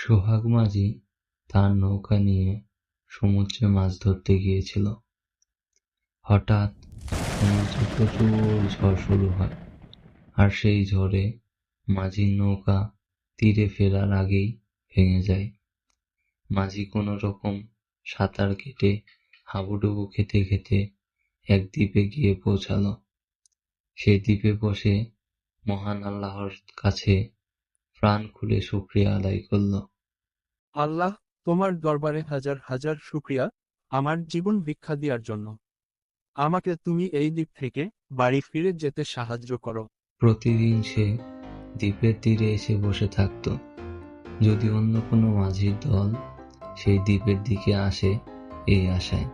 সোহাগ মাঝি তার নৌকা নিয়ে সমুদ্রে মাছ ধরতে গিয়েছিল। হঠাৎ সমুদ্রে প্রচুর ঝড় শুরু হয় আর সেই ঝড়ে মাঝির নৌকা তীরে ফেরার আগেই ভেঙে যায়। মাঝি কোনো রকম সাঁতার কেটে হাবুডুবু খেতে খেতে এক দ্বীপে গিয়ে পৌঁছালো। সেই দ্বীপে বসে মহান আল্লাহর কাছে প্রাণ খুলে শুক্রিয়া আদায় করল। আল্লাহ, তোমার দরবারে হাজার হাজার শুক্রিয়া আমার জীবন ভিক্ষা দেওয়ার জন্য। আমাকে তুমি এই দিক থেকে বাড়ি ফিরে যেতে সাহায্য করো। প্রতিদিন সে দ্বীপের তীরে এসে বসে থাকত। যদি অন্য কোনো মাঝির দল সেই দ্বীপের দিকে আসে, এই আশায়।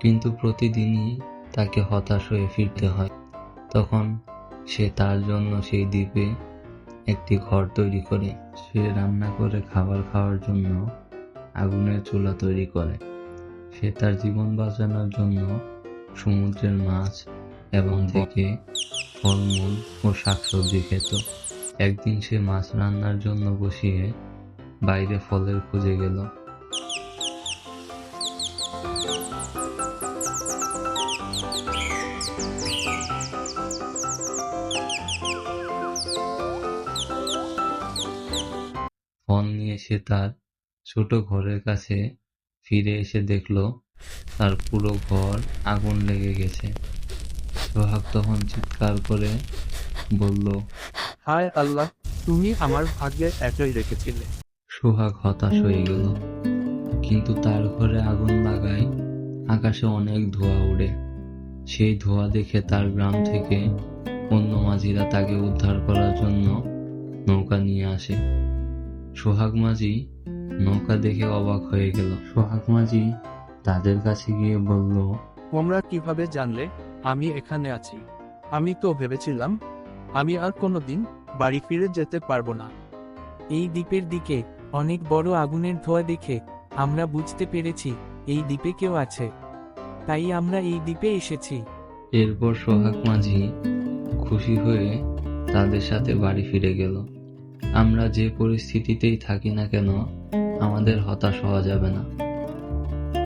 কিন্তু প্রতিদিনই তাকে হতাশ হয়ে ফিরতে হয়। তখন সে তার জন্য সেই দ্বীপে একটি ঘর তৈরি করে। সে রান্না করে খাবার খাওয়ার জন্য আগুনের চুলা তৈরি করে। সে তার জীবন বাঁচানোর জন্য সমুদ্রের মাছ এবং থেকে ফলমূল ও শাকসবজি খেত। একদিন সে মাছ রান্নার জন্য বসিয়ে বাইরে ফলের খুঁজে গেল। সে তার ছোট ঘরের কাছে ফিরে এসে দেখল তার পুরো ঘর আগুন লেগে গেছে। সোহাগ তখন চিৎকার করে বলল হায় আল্লাহ তুমি আমার ভাগ্যে একই রেখেছিলে। সোহাগ হতাশ হয়ে গেল কিন্তু তার ঘরে আগুন লাগায় আকাশে অনেক ধোঁয়া উড়ে সেই ধোঁয়া দেখে তার গ্রাম থেকে অন্য মাঝিরা তাকে উদ্ধার করার জন্য নৌকা নিয়ে আসে। সোহাগ মাঝি নৌকা দেখে অবাক হয়ে গেল। সোহাগ মাঝি তাদের কাছে গিয়ে বলল তোমরা কীভাবে জানলে আমি এখানে আছি? আমি তো ভেবেছিলাম আমি আর কোনোদিন বাড়ি ফিরে যেতে পারব না। এই দ্বীপের দিকে অনেক বড় আগুনের ধোঁয়া দেখে আমরা বুঝতে পেরেছি এই দ্বীপে কেউ আছে। তাই আমরা এই দ্বীপে এসেছি। এরপর সোহাগ মাঝি খুশি হয়ে তাদের সাথে বাড়ি ফিরে গেল। আমরা যে পরিস্থিতিতেই থাকি না কেন আমাদের হতাশ হওয়া যাবে না।